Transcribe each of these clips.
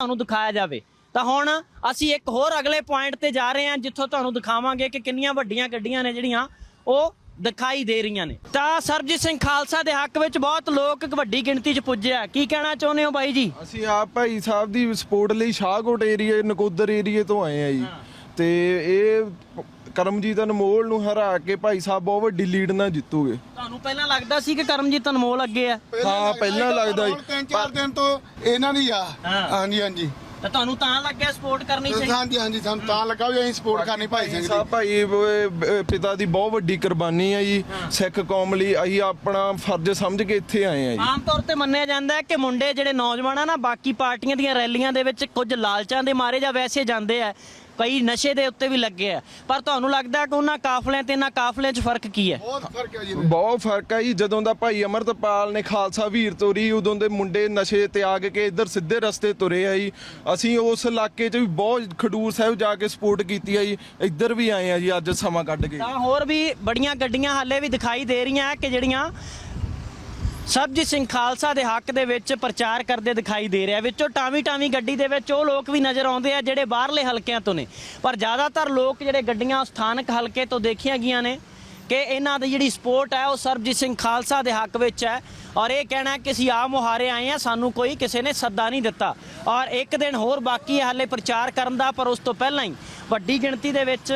ਤੁਹਾਨੂੰ ਦਿਖਾਇਆ ਜਾਵੇ। ਤਾਂ ਹੁਣ ਅਸੀਂ ਇੱਕ ਹੋਰ ਅਗਲੇ ਪੁਆਇੰਟ ਤੇ ਜਾ ਰਹੇ ਹਾਂ ਜਿੱਥੋਂ ਤੁਹਾਨੂੰ ਦਿਖਾਵਾਂਗੇ ਕਿ ਕਿੰਨੀਆਂ ਵੱਡੀਆਂ ਗੱਡੀਆਂ ਨੇ ਜਿਹੜੀਆਂ ਉਹ ਦਿਖਾਈ ਦੇ ਰਹੀਆਂ ਨੇ। ਤਾਂ ਸਰਬਜੀਤ ਸਿੰਘ ਖਾਲਸਾ ਦੇ ਹੱਕ ਵਿੱਚ ਬਹੁਤ ਲੋਕ ਵੱਡੀ ਗਿਣਤੀ 'ਚ ਪੁੱਜੇ ਆ ਕੀ ਕਹਿਣਾ ਚਾਹੁੰਦੇ ਹੋ ਬਾਈ ਜੀ? ਅਸੀਂ ਆਪ ਭਾਈ ਸਾਹਿਬ ਦੀ ਸਪੋਰਟ ਲਈ ਸ਼ਾਹਕੋਟ ਏਰੀਏ ਨਕੋਦਰ ਏਰੀਏ ਤੋਂ ਆਏ ਆ ਜੀ। ਤੇ ਇਹ ਕਰਮਜੀਤ ਅਨਮੋਲ ਨੂੰ ਹਰਾ ਕੇ ਭਾਈ ਸਾਹਿਬ ਬਹੁਤ ਵੱਡੀ ਲੀਡ ਨਾਲ ਜਿੱਤੂਗੇ। ਤੁਹਾਨੂੰ ਪਹਿਲਾਂ ਲੱਗਦਾ ਸੀ ਕਿ ਕਰਮਜੀਤ ਅਨਮੋਲ ਅੱਗੇ ਆ? ਹਾਂ ਪਹਿਲਾਂ ਲੱਗਦਾ ਜੀ ਤਿੰਨ ਚਾਰ ਦਿਨ ਤੋਂ ਇਹਨਾਂ ਦੀ ਆ। ਹਾਂਜੀ ਹਾਂਜੀ। ਤਾਂ ਤੁਹਾਨੂੰ ਤਾਂ ਲੱਗਿਆ ਸਪੋਰਟ ਕਰਨੀ ਚਾਹੀਦੀ। ਹਾਂਜੀ ਹਾਂਜੀ ਸਾਨੂੰ ਤਾਂ ਲੱਗਾ ਵੀ ਅਸੀਂ ਸਪੋਰਟ ਕਰਨੀ ਭਾਈ ਸਿੰਘ ਦੀ ਸਾਹਿਬ ਭਾਈ ਅਹ, ਅਹ, ਪਿਤਾ ਦੀ ਬਹੁਤ ਵੱਡੀ ਕੁਰਬਾਨੀ ਹੈ ਜੀ। ਸਿੱਖ ਕੌਮ ਲਈ ਅਸੀਂ ਆਪਣਾ ਫਰਜ਼ ਸਮਝ ਕੇ ਇੱਥੇ ਆਏ ਆ ਜੀ। ਆਮ ਤੌਰ ਤੇ ਮੰਨਿਆ ਜਾਂਦਾ ਹੈ ਕਿ ਮੁੰਡੇ ਜਿਹੜੇ ਨੌਜਵਾਨ ਆ ਨਾ ਬਾਕੀ ਪਾਰਟੀਆਂ ਦੀਆਂ ਰੈਲੀਆਂ ਦੇ ਵਿੱਚ ਕੁਝ ਲਾਲਚਾਂ ਦੇ ਮਾਰੇ ਜਾਂ ਵੈਸੇ ਜਾਂਦੇ ਆ। ਕਈ ਨਸ਼ੇ ਦੇ ਉੱਤੇ ਵੀ ਲੱਗੇ ਆ। ਪਰ ਤੁਹਾਨੂੰ ਲੱਗਦਾ ਕਿ ਉਹਨਾਂ ਕਾਫਲਿਆਂ ਤੇ ਇਹਨਾਂ ਕਾਫਲਿਆਂ 'ਚ ਫ਼ਰਕ ਕੀ ਹੈ? ਬਹੁਤ ਫ਼ਰਕ ਹੈ ਜੀ। ਬਹੁਤ ਫ਼ਰਕ ਹੈ ਜੀ। ਜਦੋਂ ਦਾ ਭਾਈ ਅਮਰਤਪਾਲ ਨੇ ਖਾਲਸਾ ਵੀਰ ਤੋਰੀ ਉਦੋਂ ਦੇ ਮੁੰਡੇ ਨਸ਼ੇ ਤਿਆਗ ਕੇ ਇੱਧਰ ਸਿੱਧੇ ਰਸਤੇ ਤੁਰੇ ਆ ਜੀ। ਅਸੀਂ ਉਸ ਇਲਾਕੇ 'ਚ ਵੀ ਬਹੁਤ ਖਡੂਰ ਸਾਹਿਬ ਜਾ ਕੇ ਸਪੋਰਟ ਕੀਤੀ ਆ ਜੀ। ਇੱਧਰ ਵੀ ਆਏ ਆ ਜੀ ਅੱਜ ਸਮਾਂ ਕੱਢ ਕੇ। ਤਾਂ ਹੋਰ ਵੀ ਬੜੀਆਂ ਗੱਡੀਆਂ ਹਾਲੇ ਵੀ ਦਿਖਾਈ ਦੇ ਰਹੀਆਂ ਕਿ ਜਿਹੜੀਆਂ ਸਰਬਜੀਤ ਸਿੰਘ ਖਾਲਸਾ ਦੇ ਹੱਕ ਦੇ ਵਿੱਚ ਪ੍ਰਚਾਰ ਕਰਦੇ ਦਿਖਾਈ ਦੇ ਰਿਹਾ ਵਿੱਚੋਂ ਟਾਵੀ ਟਾਵੀ ਗੱਡੀ ਦੇ ਵਿੱਚ ਉਹ ਲੋਕ ਵੀ ਨਜ਼ਰ ਆਉਂਦੇ ਆ, ਜਿਹੜੇ ਬਾਹਰਲੇ ਹਲਕਿਆਂ ਤੋਂ ਨੇ। ਪਰ ਜ਼ਿਆਦਾਤਰ ਲੋਕ ਜਿਹੜੇ ਗੱਡੀਆਂ ਸਥਾਨਕ ਹਲਕੇ ਤੋਂ ਦੇਖੀਆਂ ਗਈਆਂ ਨੇ ਕਿ ਇਹਨਾਂ ਦੀ ਜਿਹੜੀ ਸਪੋਰਟ ਹੈ, ਉਹ ਸਰਬਜੀਤ ਸਿੰਘ ਖਾਲਸਾ ਦੇ ਹੱਕ ਵਿੱਚ ਹੈ। ਔਰ ਇਹ ਕਹਿਣਾ ਕਿ ਅਸੀਂ ਆ ਮੁਹਾਰੇ ਆਏ ਆ ਸਾਨੂੰ ਕੋਈ ਕਿਸੇ ਨੇ ਸੱਦਾ ਨਹੀਂ ਦਿੱਤਾ। ਔਰ ਇੱਕ ਦਿਨ ਹੋਰ ਬਾਕੀ ਹੈ ਹਾਲੇ ਪ੍ਰਚਾਰ ਕਰਨ ਦਾ, ਪਰ ਉਸ ਤੋਂ ਪਹਿਲਾਂ ਹੀ ਵੱਡੀ ਗਿਣਤੀ ਦੇ ਵਿੱਚ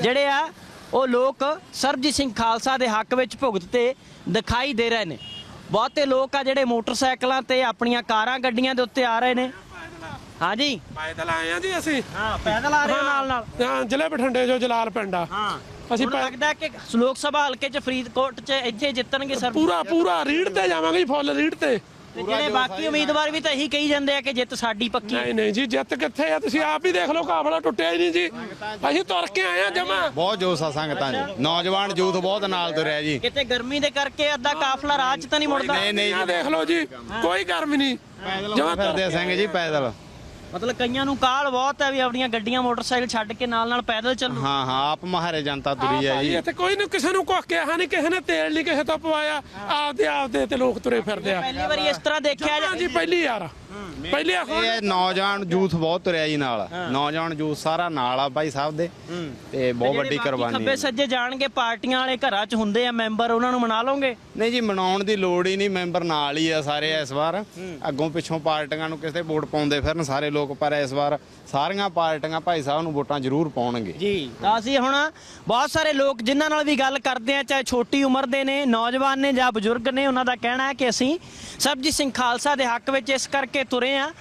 ਜਿਹੜੇ ਆ, ਉਹ ਲੋਕ ਸਰਬਜੀਤ ਸਿੰਘ ਖਾਲਸਾ ਦੇ ਹੱਕ ਵਿੱਚ ਭੁਗਤਤੇ ਦਿਖਾਈ ਦੇ ਰਹੇ ਨੇ। ਬਹੁਤੇ ਲੋਕ ਆ ਜਿਹੜੇ ਮੋਟਰਸਾਈਕਲਾਂ ਤੇ ਆਪਣੀਆਂ ਕਾਰਾਂ ਗੱਡੀਆਂ ਦੇ ਉੱਤੇ ਆ ਰਹੇ ਨੇ। ਹਾਂਜੀ। ਪੈਦਲ ਆਏ ਆ ਜੀ ਅਸੀਂ। ਹਾਂ ਪੈਦਲ ਆ ਰਹੇ ਹੋ ਨਾਲ ਨਾਲ। ਹਾਂ ਜ਼ਿਲ੍ਹੇ ਬਠਿੰਡੇ ਜੋ ਜਲਾਲ ਪਿੰਡ ਆ। ਹਾਂ। ਅਸੀਂ ਪੈ- ਲੱਗਦਾ ਕਿ ਲੋਕ ਸਭਾ ਹਲਕੇ ਚ ਫਰੀਦਕੋਟ ਚ ਇੱਥੇ ਜਿੱਤਣਗੇ ਸਰ ਪੂਰਾ ਪੂਰਾ ਰੀੜ ਤੇ ਜਾਵਾਂਗੇ ਜੀ ਫੁੱਲ ਰੀੜ ਤੇ। ਤੇ ਜਿਹੜੇ ਬਾਕੀ ਉਮੀਦਵਾਰ ਵੀ ਤਾਂ ਇਹੀ ਕਹੀ ਜਾਂਦੇ ਆ ਕਿ ਜਿੱਤ ਸਾਡੀ ਪੱਕੀ ਹੈ। ਨਹੀਂ ਨਹੀਂ ਜੀ ਜਿੱਤ ਕਿੱਥੇ ਆ? ਤੁਸੀਂ ਆਪ ਹੀ ਦੇਖ ਲਓ ਕਾਫਲਾ ਟੁੱਟਿਆ ਹੀ ਨਹੀਂ ਜੀ। ਅਸੀਂ ਤੁਰ ਕੇ ਆਏ ਆ ਜਮਾ। ਬਹੁਤ ਜੋਸ਼ ਆ ਸੰਗਤਾਂ 'ਚ ਨੌਜਵਾਨ ਯੂਥ ਬਹੁਤ ਨਾਲ ਤੁਰਿਆ ਜੀ। ਕਿਤੇ ਗਰਮੀ ਦੇ ਕਰਕੇ ਅੱਧਾ ਕਾਫਲਾ ਰਾਹ ਚ ਤਾਂ ਨਹੀਂ ਮੁੜਦਾ? ਨਹੀਂ ਨਹੀਂ। ਆ ਦੇਖ ਲਓ ਜੀ ਕੋਈ ਗਰਮ ਨਹੀਂ। ਜਮਾ ਫਿਰਦੇ ਸਿੰਘ ਜੀ ਪੈਦਲ। ਮਤਲਬ ਕਈਆਂ ਨੂੰ ਕਾਲ ਬਹੁਤ ਹੈ ਵੀ ਆਪਣੀਆਂ ਗੱਡੀਆਂ ਮੋਟਰਸਾਈਕਲ ਛੱਡ ਕੇ ਨਾਲ ਨਾਲ ਪੈਦਲ ਚੱਲੋ। ਹਾਂ ਹਾਂ ਆਪ ਮਹਾਰੇ ਜਨਤਾ ਤੁਰੀ ਆ ਜੀ। ਇੱਥੇ ਕੋਈ ਨੂੰ ਕਿਸੇ ਨੂੰ ਕੁਝ ਕਿਹਾ ਨਹੀਂ ਕਿਸੇ ਨੇ ਤੇਲ ਨਹੀਂ ਕਿਸੇ ਤੋਂ ਪਵਾਇਆ। ਆਪਦੇ ਆਪਦੇ ਤੇ ਲੋਕ ਤੁਰੇ ਫਿਰਦੇ ਆ। ਪਹਿਲੀ ਵਾਰੀ ਇਸ ਤਰ੍ਹਾਂ ਦੇਖਿਆ ਹਾਂ ਜੀ ਪਹਿਲੀ ਯਾਰ ਪਹਿਲੀ ਆ ਇਹ ਨੌਜਵਾਨ ਯੂਥ ਬਹੁਤ ਤੁਰਿਆ ਜੀ ਨਾਲ। ਨੌਜਵਾਨ ਯੂਥ ਸਾਰਾ ਨਾਲ ਆ ਭਾਈ ਸਾਹਿਬ ਦੇ। ਤੇ ਬਹੁਤ ਵੱਡੀ ਕੁਰਬਾਨੀ ਖੱਬੇ। ਸੱਜੇ ਜਾਣਗੇ ਪਾਰਟੀਆਂ ਵਾਲੇ ਘਰਾਂ 'ਚ ਹੁੰਦੇ ਆ ਮੈਂਬਰ ਉਹਨਾਂ ਨੂੰ ਮਨਾ ਲਓਗੇ? ਨਹੀਂ ਜੀ ਮਨਾਉਣ ਦੀ ਲੋੜ ਹੀ ਨਹੀਂ ਮੈਂਬਰ ਨਾਲ ਹੀ ਆ ਸਾਰੇ ਇਸ ਵਾਰ। ਅੱਗੋਂ ਪਿੱਛੋਂ ਪਾਰਟੀਆਂ ਨੂੰ ਕਿਸੇ ਵੋਟ ਪਾਉਂਦੇ ਫਿਰਨ ਸਾਰੇ ਲੋਕ ਪਰ ਇਸ ਵਾਰ ਸਾਰੀਆਂ ਪਾਰਟੀਆਂ ਭਾਈ ਸਾਹਿਬ ਨੂੰ ਵੋਟਾਂ ਜ਼ਰੂਰ ਪਾਉਣਗੇ। ਜੀ ਤਾਂ ਅਸੀਂ ਹੁਣ ਬਹੁਤ ਸਾਰੇ ਲੋਕ ਜਿਨ੍ਹਾਂ ਨਾਲ ਵੀ ਗੱਲ ਕਰਦੇ ਆ ਚਾਹੇ ਛੋਟੀ ਉਮਰ ਦੇ ਨੇ ਨੌਜਵਾਨ ਨੇ ਜਾਂ ਬਜ਼ੁਰਗ ਨੇ ਉਹਨਾਂ ਦਾ ਕਹਿਣਾ ਹੈ ਕਿ ਅਸੀਂ ਸਰਬਜੀਤ ਸਿੰਘ ਖਾਲਸਾ ਦੇ ਹੱਕ ਵਿੱਚ ਇਸ ਕਰਕੇ ਤੁਰੇ ਆ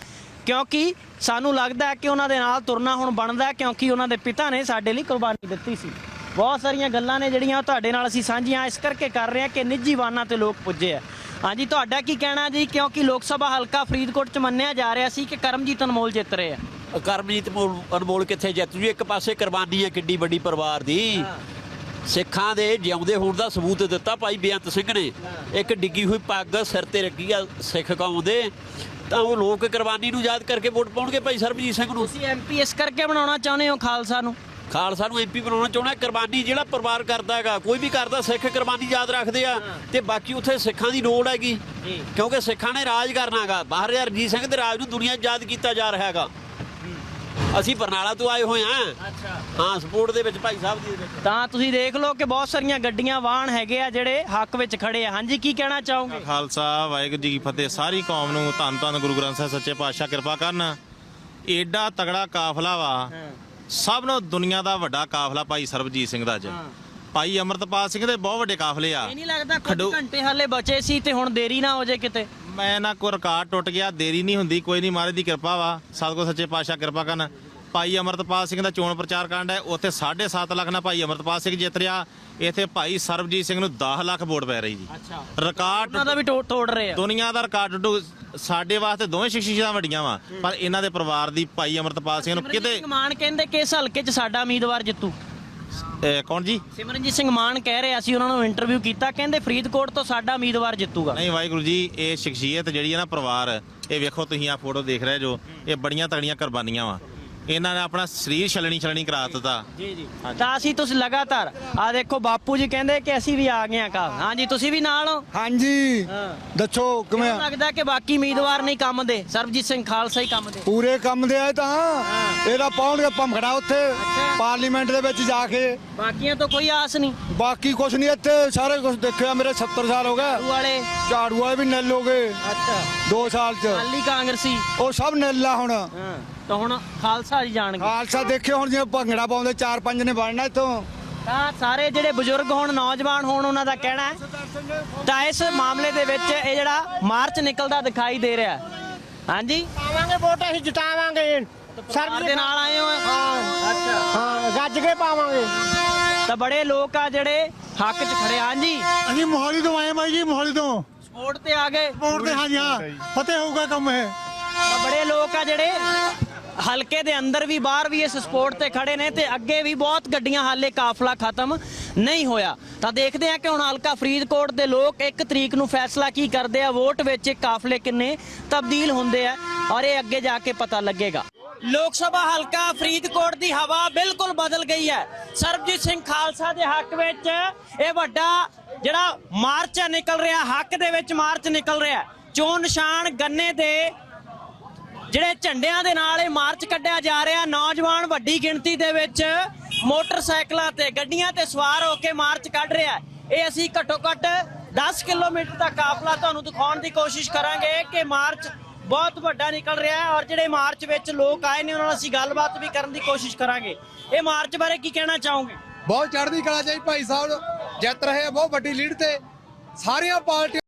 ਕਿਉਂਕਿ ਸਾਨੂੰ ਲੱਗਦਾ ਹੈ ਕਿ ਉਹਨਾਂ ਦੇ ਨਾਲ ਤੁਰਨਾ ਹੁਣ ਬਣਦਾ ਕਿਉਂਕਿ ਉਹਨਾਂ ਦੇ ਪਿਤਾ ਨੇ ਸਾਡੇ ਲਈ ਕੁਰਬਾਨੀ ਦਿੱਤੀ ਸੀ। ਬਹੁਤ ਸਾਰੀਆਂ ਗੱਲਾਂ ਨੇ ਜਿਹੜੀਆਂ ਤੁਹਾਡੇ ਨਾਲ ਅਸੀਂ ਸਾਂਝੀਆਂ ਇਸ ਕਰਕੇ ਕਰ ਰਹੇ ਹਾਂ ਕਿ ਨਿੱਜੀ ਵਾਹਨਾਂ ਤੇ ਲੋਕ ਪੁੱਜੇ ਆ। ਹਾਂਜੀ ਤੁਹਾਡਾ ਕੀ ਕਹਿਣਾ ਜੀ? ਕਿਉਂਕਿ ਲੋਕ ਸਭਾ ਹਲਕਾ ਫਰੀਦਕੋਟ ਚ ਮੰਨਿਆ ਜਾ ਰਿਹਾ ਸੀ ਕਿ ਕਰਮਜੀਤ ਅਨਮੋਲ ਜਿੱਤ ਰਹੇ ਆ। ਕਰਮਜੀਤ ਮੋਲ- ਅਨਮੋਲ ਕਿੱਥੇ ਜਿੱਤ ਜੂ? ਇੱਕ ਪਾਸੇ ਕੁਰਬਾਨੀ ਹੈ ਕਿੱਡੀ ਵੱਡੀ ਪਰਿਵਾਰ ਦੀ। ਸਿੱਖਾਂ ਦੇ ਜਿਉਂਦੇ ਹੋਣ ਦਾ ਸਬੂਤ ਦਿੱਤਾ ਭਾਈ ਬੇਅੰਤ ਸਿੰਘ ਨੇ। ਇੱਕ ਡਿੱਗੀ ਹੋਈ ਪੱਗ ਸਿਰ ਤੇ ਰੱਖੀ ਆ ਸਿੱਖ ਕੌਮ ਦੇ। ਤਾਂ ਉਹ ਲੋਕ ਕੁਰਬਾਨੀ ਨੂੰ ਯਾਦ ਕਰਕੇ ਵੋਟ ਪਾਉਣਗੇ ਭਾਈ ਸਰਬਜੀਤ ਸਿੰਘ ਨੂੰ। ਤੁਸੀਂ ਐਮਪੀ ਇਸ ਕਰਕੇ ਬਣਾਉਣਾ ਚਾਹੁੰਦੇ ਹੋ ਖਾਲਸਾ ਨੂੰ? ਖਾਲਸਾ ਨੂੰ ਐਮਪੀ ਬਣਾਉਣਾ ਚਾਹੁੰਦਾ ਕੁਰਬਾਨੀ ਜਿਹੜਾ ਪਰਿਵਾਰ ਕਰਦਾ ਹੈਗਾ ਕੋਈ ਵੀ ਕਰਦਾ ਸਿੱਖ ਕੁਰਬਾਨੀ ਯਾਦ ਰੱਖਦੇ ਆ। ਤੇ ਬਾਕੀ ਉੱਥੇ ਸਿੱਖਾਂ ਦੀ ਲੋੜ ਹੈਗੀ। ਕਿਉਂਕਿ ਸਿੱਖਾਂ ਨੇ ਰਾਜ ਕਰਨਾ ਹੈਗਾ। ਬਾਹਰ ਰਣਜੀਤ ਸਿੰਘ ਦੇ ਰਾਜ ਨੂੰ ਦੁਨੀਆ ਯਾਦ ਕੀਤਾ ਜਾ ਰਿਹਾ ਹੈਗਾ। ਅਸੀਂ ਬਰਨਾਲਾ ਤੋਂ ਆਏ ਹੋਏ ਹਾਂ। ਅੱਛਾ। ਹਾਂ ਸਪੋਰਟ ਦੇ ਵਿੱਚ ਭਾਈ ਸਾਹਿਬ ਜੀ ਦੇ ਵਿੱਚ। ਤਾਂ ਤੁਸੀਂ ਦੇਖ ਲਓ ਕਿ ਬਹੁਤ ਸਾਰੀਆਂ ਗੱਡੀਆਂ ਵਾਹਨ ਹੈਗੇ ਆ ਜਿਹੜੇ ਹੱਕ ਵਿੱਚ ਖੜੇ ਆ। ਹਾਂਜੀ ਕੀ ਕਹਿਣਾ ਚਾਹੋਗੇ? ਖਾਲਸਾ ਵਾਹਿਗੁਰੂ ਜੀ ਕੀ ਫਤਿਹ। ਸਾਰੀ ਕੌਮ ਨੂੰ ਧੰਨ ਧੰਨ ਗੁਰੂ ਗ੍ਰੰਥ ਸਾਹਿਬ ਸੱਚੇ ਪਾਤਸ਼ਾਹ ਕਿਰਪਾ ਕਰਨ। ਏਡਾ ਤਗੜਾ ਕਾਫਲਾ ਵਾ। ਸਭ ਨੂੰ ਦੁਨੀਆ ਦਾ ਵੱਡਾ ਕਾਫਲਾ ਭਾਈ ਸਰਬਜੀਤ ਸਿੰਘ ਦਾ ਅੱਜ। ਭਾਈ ਅਮਰਤਪਾਲ ਸਿੰਘ ਦੇ ਬਹੁਤ ਵੱਡੇ ਕਾਫਲੇ ਆ। ਇਹ ਨਹੀਂ ਲੱਗਦਾ ਕੁਝ ਖਡੋ- ਘੰਟੇ ਹਾਲੇ ਬਚੇ ਸੀ ਤੇ ਹੁਣ ਦੇਰੀ ਨਾ ਹੋ ਜਾਏ ਕਿਤੇ। ਮੈਂ ਨਾ ਕੋ ਰਿਕਾਰਡ ਟੁੱਟ ਗਿਆ ਦੇਰੀ ਨਹੀਂ ਹੁੰਦੀ ਕੋਈ ਨਹੀਂ ਮਹਾਰਾਜ ਦੀ ਕਿਰਪਾ ਵਾ। ਸਤਿਗੁਰ ਸੱਚੇ ਪਾਤਸ਼ਾਹ ਕਿਰਪਾ ਕਰਨ। ਭਾਈ ਅਮਰਤਪਾਲ ਸਿੰਘ ਦਾ ਚੋਣ ਪ੍ਰਚਾਰ ਕਾਂਡ ਹੈ ਉੱਥੇ 7.5 ਲੱਖ ਨਾਲ ਭਾਈ ਅਮਰਤਪਾਲ ਸਿੰਘ ਜਿੱਤ ਰਿਹਾ। ਇੱਥੇ ਭਾਈ ਸਰਬਜੀਤ ਸਿੰਘ ਨੂੰ 10 ਲੱਖ ਵੋਟ ਪੈ ਰਹੀ ਜੀ। ਅੱਛਾ। ਰਿਕਾਰਡ ਉਹਨਾਂ ਦਾ ਵੀ ਟੋ- ਤੋੜ ਰਹੇ ਆ। ਦੁਨੀਆ ਦਾ ਰਿਕਾਰਡ ਟੁੱਟੂ। ਸਾਡੇ ਵਾਸਤੇ ਦੋਵੇਂ ਸ਼ਖਸੀਅਤਾਂ ਵੱਡੀਆਂ ਵਾ ਪਰ ਇਹਨਾਂ ਦੇ ਪਰਿਵਾਰ ਦੀ ਭਾਈ ਅਮਰਤਪਾਲ ਸਿੰਘ ਨੂੰ ਕਿਤੇ ਮਾਨ ਕਹਿੰਦੇ ਕਿ ਇਸ ਹਲਕੇ 'ਚ ਸਾਡਾ ਉਮੀਦਵਾਰ ਜਿੱਤੂ? ਅਹ ਕੌਣ ਜੀ? ਸਿਮਰਨਜੀਤ ਸਿੰਘ ਮਾਨ ਕਹਿ ਰਹੇ ਅਸੀਂ ਉਹਨਾਂ ਨੂੰ ਇੰਟਰਵਿਊ ਕੀਤਾ ਕਹਿੰਦੇ ਫਰੀਦਕੋਟ ਤੋਂ ਸਾਡਾ ਉਮੀਦਵਾਰ ਜਿੱਤੂਗਾ। ਨਹੀਂ ਵਾਹਿਗੁਰੂ ਜੀ ਇਹ ਸ਼ਖਸੀਅਤ ਜਿਹੜੀ ਹੈ ਨਾ ਪਰਿਵਾਰ ਇਹ ਵੇਖੋ ਤੁਸੀਂ ਆ ਫੋਟੋ ਦੇਖ ਰਹੇ ਜੋ ਇਹ ਬੜੀਆਂ ਤਗੜੀਆਂ ਕੁਰਬਾਨੀਆਂ ਵਾ। ਇਹਨਾਂ ਨੇ ਆਪਣਾ ਸਰੀਰ ਛਲਣੀ ਛਲਣੀ ਕਰਾ ਦਿੱਤਾ। ਜੀ ਜੀ। ਤਾਂ ਅਸੀਂ ਤੁਸੀਂ ਲਗਾਤਾਰ ਆ ਦੇਖੋ ਬਾਪੂ ਜੀ ਕਹਿੰਦੇ ਕਿ ਅਸੀਂ ਵੀ ਆ ਗਏ ਆ ਕਾ ਹਾਂਜੀ ਤੁਸੀਂ ਵੀ ਨਾਲ ਹੋ? ਹਾਂਜੀ। ਹਾਂ। ਦੱਸੋ ਕਿਵੇਂ ਲੱਗਦਾ ਕਿ ਬਾਕੀ ਉਮੀਦਵਾਰ ਨਹੀਂ ਕੰਮ ਦੇ? ਸਰਬਜੀਤ ਸਿੰਘ ਖਾਲਸਾ ਹੀ ਕੰਮ ਦੇ। ਪੂਰੇ ਕੰਮ ਦੇ ਆਏ ਤਾਂ? ਇਹਦਾ ਪਾਉਣਗੇ ਭੰਗੜਾ ਉੱਥੇ ਪਾਰਲੀਮੈਂਟ ਦੇ ਵਿੱਚ ਜਾ ਕੇ। ਬਾਕੀਆਂ ਤੋਂ ਕੋਈ ਆਸ ਨਹੀਂ? ਬਾਕੀ ਕੁਛ ਨਹੀਂ ਇੱਥੇ ਸਾਰੇ ਕੁਝ ਦੇਖਿਆ ਮੇਰੇ 70 ਸਾਲ ਹੋ ਗਏ। ਵਾਲੇ। ਝਾੜੂ ਵਾਲੇ ਵੀ ਨਿੱਲ ਹੋ ਗਏ। ਅੱਛਾ। 2 ਸਾਲ ਚ। ਅਕਾਲੀ ਕਾਂਗਰਸੀ ਉਹ ਸਭ ਨਿੱਲਾ ਹੁਣ। ਹਾਂ ਤਾਂ ਹੁਣ ਖਾਲਸਾ ਜੀ ਜਾਣਗੇ। ਖਾਲਸਾ ਦੇਖਿਓ ਹੁਣ ਜਿਵੇਂ ਭੰਗੜਾ ਪਾਉਂਦੇ ਚਾਰ ਪੰਜ ਨੇ ਬਣਨਾ ਇੱਥੋਂ। ਤਾਂ ਸਾਰੇ ਜਿਹੜੇ ਬਜ਼ੁਰਗ ਹੋਣ ਨੌਜਵਾਨ ਹੋਣ ਉਹਨਾਂ ਦਾ ਕਹਿਣਾ ਹੈ। ਤਾਂ ਇਸ ਮਾਮਲੇ ਦੇ ਵਿੱਚ ਇਹ ਜਿਹੜਾ ਮਾਰਚ ਨਿਕਲਦਾ ਦਿਖਾਈ ਦੇ ਰਿਹਾ। ਹੈ ਹਾਂਜੀ? ਪਾਵਾਂਗੇ ਵੋਟ ਅਸੀਂ ਜਿਤਾਵਾਂਗੇ। ਸਰਕਾਰ ਦੇ ਨਾਲ ਆਏ ਹੋ? ਅੱਛਾ। ਹਾਂ ਗੱਜ ਕੇ ਪਾਵਾਂਗੇ। ਤਾਂ ਬੜੇ ਲੋਕ ਆ ਜਿਹੜੇ ਹੱਕ 'ਚ ਖੜੇ ਹਾਂਜੀ? ਅਸੀਂ ਮੋਹਾਲੀ ਤੋਂ ਆਏ ਬਾਈ ਜੀ ਮੋਹਾਲੀ ਤੋਂ। ਸਪੋਰਟ ਤੇ ਆ ਗਏ। ਵੋਟ ਦੇ ਹਾਂਜੀ ਹਾਂ। ਫਤਿਹ ਹੋਊਗਾ ਕੰਮ ਇਹ। ਤਾਂ ਬੜੇ ਲੋਕ ਆ ਜਿਹੜੇ ਹਲਕੇ ਦੇ ਅੰਦਰ ਵੀ ਬਾਹਰ ਵੀ ਇਸ ਸਪੋਰਟ ਤੇ ਖੜੇ ਨੇ ਤੇ ਅੱਗੇ ਵੀ ਬਹੁਤ ਗੱਡੀਆਂ ਹਾਲੇ ਕਾਫਲਾ ਖਤਮ ਨਹੀਂ ਹੋਇਆ। ਤਾਂ ਦੇਖਦੇ ਆ ਕਿ ਹੁਣ ਹਲਕਾ ਫਰੀਦਕੋਟ ਦੇ ਲੋਕ 1 ਤਰੀਕ ਨੂੰ ਫੈਸਲਾ ਕੀ ਕਰਦੇ ਆ ਵੋਟ ਵਿੱਚ ਕਾਫਲੇ ਕਿੰਨੇ ਤਬਦੀਲ ਹੁੰਦੇ ਆ ਔਰ ਇਹ ਅੱਗੇ ਜਾ ਕੇ ਪਤਾ ਲੱਗੇਗਾ। ਲੋਕ ਸਭਾ ਹਲਕਾ ਫਰੀਦਕੋਟ ਦੀ ਹਵਾ ਬਿਲਕੁਲ ਬਦਲ ਗਈ ਹੈ। ਸਰਬਜੀਤ ਸਿੰਘ ਖਾਲਸਾ ਦੇ ਹੱਕ ਵਿੱਚ ਇਹ ਵੱਡਾ ਜਿਹੜਾ ਮਾਰਚ ਨਿਕਲ ਰਿਹਾ, ਹੱਕ ਦੇ ਵਿੱਚ ਮਾਰਚ ਨਿਕਲ ਰਿਹਾ। ਚੋਣ ਨਿਸ਼ਾਨ ਗੰਨੇ ਦੇ ਜਿਹੜੇ ਝੰਡਿਆਂ ਦੇ ਨਾਲ ਇਹ ਮਾਰਚ ਕੱਢਿਆ ਜਾ ਰਿਹਾ। ਨੌਜਵਾਨ ਵੱਡੀ ਗਿਣਤੀ ਦੇ ਵਿੱਚ ਮੋਟਰਸਾਈਕਲਾਂ ਤੇ, ਗੱਡੀਆਂ ਤੇ ਸਵਾਰ ਹੋ ਕੇ ਮਾਰਚ ਕੱਢ ਰਿਹਾ। ਇਹ ਅਸੀਂ ਘੱਟੋ ਘੱਟ 10 ਕਿਲੋਮੀਟਰ ਦਾ ਕਾਫਲਾ ਤੁਹਾਨੂੰ ਦਿਖਾਉਣ ਦੀ ਕੋਸ਼ਿਸ਼ ਕਰਾਂਗੇ ਕਿ ਮਾਰਚ ਬਹੁਤ ਵੱਡਾ ਨਿਕਲ ਰਿਹਾ ਹੈ ਔਰ ਜਿਹੜੇ ਮਾਰਚ ਵਿੱਚ ਲੋਕ ਆਏ ਨੇ, ਉਹਨਾਂ ਨਾਲ ਅਸੀਂ ਗੱਲਬਾਤ ਵੀ ਕਰਨ ਦੀ ਕੋਸ਼ਿਸ਼ ਕਰਾਂਗੇ। ਇਹ ਮਾਰਚ ਬਾਰੇ ਕੀ ਕਹਿਣਾ ਚਾਹੋਗੇ? ਬਹੁਤ ਚੜ੍ਹਦੀ ਕਲਾ ਚਾਹੀ ਭਾਈ ਸਾਹਿਬ। ਜਿੱਤ ਰਹੇ ਆ ਬਹੁਤ ਵੱਡੀ ਲੀਡ ਤੇ ਸਾਰੀਆਂ ਪਾਰਟੀਆਂ